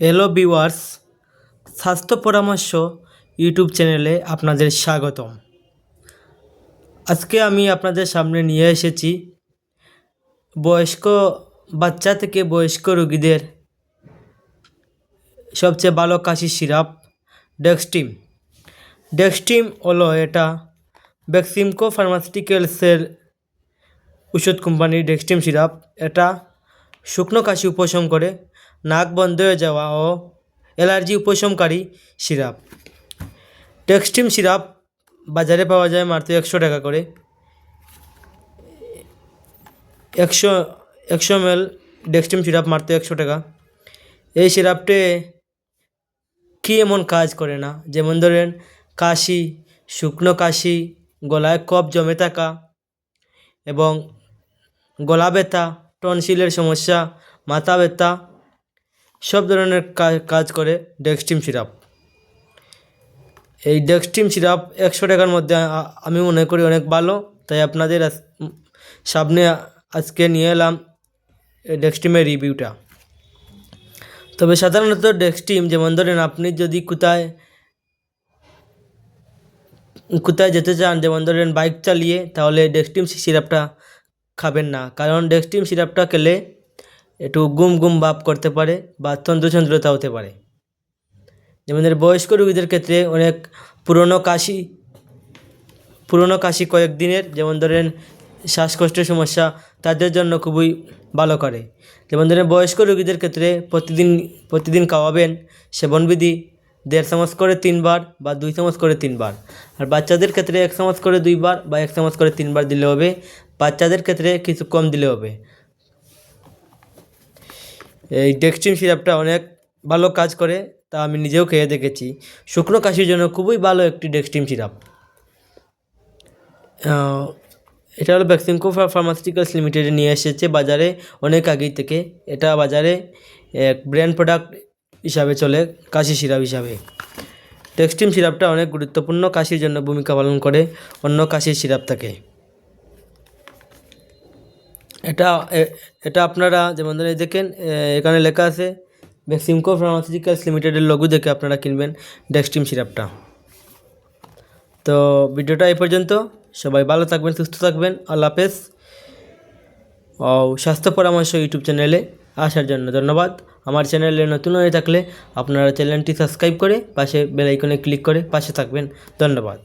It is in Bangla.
হ্যালো ভিউয়ার্স স্বাস্থ্য পরামর্শ ইউটিউব চ্যানেলে আপনাদের স্বাগতম। আজকে আমি আপনাদের সামনে নিয়ে এসেছি বয়স্ক বাচ্চা থেকে বয়স্ক রোগীদের সবচেয়ে ভালো কাশি সিরাপ ডেক্সটিম ডেক্সটিম হলো এটা ভ্যাক্সিমকো ফার্মাসিউটিক্যালসের ওষুধ কোম্পানির ডেক্সটিম সিরাপ। এটা শুকনো কাশি উপশম করে নাক বন্ধ হয়ে যাওয়া ও অ্যালার্জি উপশমকারী সিরাপ। ডেক্সটিম সিরাপ বাজারে পাওয়া যায় মাত্র একশো টাকা করে। একশো একশো এম এল ডেক্সটিম সিরাপ মাত্র একশো টাকা। এই সিরাপটে কি এমন কাজ করে না? যেমন ধরেন, কাশি, শুকনো কাশি, গলায় কফ জমে থাকা এবং গলা ব্যথা, টনসিলের সমস্যা, মাথা ব্যথা সব ধরনের কাজ করে ডেক্সটিম সিরাপ এই ডেক্সটিম সিরাপ একশো টাকার মধ্যে আমি মনে করি অনেক ভালো। তাই আপনাদের সামনে আজকে নিয়ে এলাম ডেক্সটিমের রিভিউটা। তবে সাধারণত ডেক্সটিম যেমন ধরেন আপনি যদি কোথায় কোথায় যেতে চান, যেমন ধরেন বাইক চালিয়ে, তাহলে ডেক্সটিম সিরাপটা খাবেন না। কারণ ডেক্সটিম সিরাপটা খেলে একটু গুম গুম ভাব করতে পারে বা তন্দ্রচন্দ্রতা হতে পারে। যেমন বয়স্ক রোগীদের ক্ষেত্রে অনেক পুরনো কাশি পুরনো কাশি কয়েকদিনের যেমন ধরেন শ্বাসকষ্টের সমস্যা, তাদের জন্য খুবই ভালো করে। যেমন ধরেন বয়স্ক রোগীদের ক্ষেত্রে প্রতিদিন প্রতিদিন খাওয়াবেন সেবনবিধি দেড় চামচ করে তিনবার বা দুই চামচ করে তিনবার। আর বাচ্চাদের ক্ষেত্রে এক চামচ করে দুইবার বা এক চামচ করে তিনবার দিলে হবে, বাচ্চাদের ক্ষেত্রে কিছু কম দিলে হবে। এই ডেক্সট্রিন সিরাপটা অনেক ভালো কাজ করে, তা আমি নিজেও খেয়ে দেখেছি। শুকনো কাশির জন্য খুবই ভালো একটি ডেক্সট্রিন সিরাপ এটা হলো ভ্যাক্সিনকো ফার্মাসিউটিক্যালস লিমিটেডে নিয়ে এসেছে বাজারে অনেক আগেই থেকে। এটা বাজারে এক ব্র্যান্ড প্রোডাক্ট হিসাবে চলে, কাশি সিরাপ হিসাবে। ডেক্সট্রিম সিরাপটা অনেক গুরুত্বপূর্ণ, কাশির জন্য ভূমিকা পালন করে, অন্য কাশির সিরাপ থেকে এটা এটা আপনারা যেমন ধরে দেখেন এখানে লেখা আছে ভ্যাক্সিমকো ফার্মাসিউটিক্যালস লিমিটেডের লঘু দেখে আপনারা কিনবেন ডেক্সট্রিম সিরাপটা তো ভিডিওটা এই পর্যন্ত। সবাই ভালো থাকবেন, সুস্থ থাকবেন। আল্লাহ হাফেজ। ও, স্বাস্থ্য পরামর্শ ইউটিউব চ্যানেলে আসার জন্য ধন্যবাদ। আমার চ্যানেলে নতুন হয়ে থাকলে আপনারা চ্যানেলটি সাবস্ক্রাইব করে পাশে বেল আইকনে ক্লিক করে পাশে থাকবেন। ধন্যবাদ।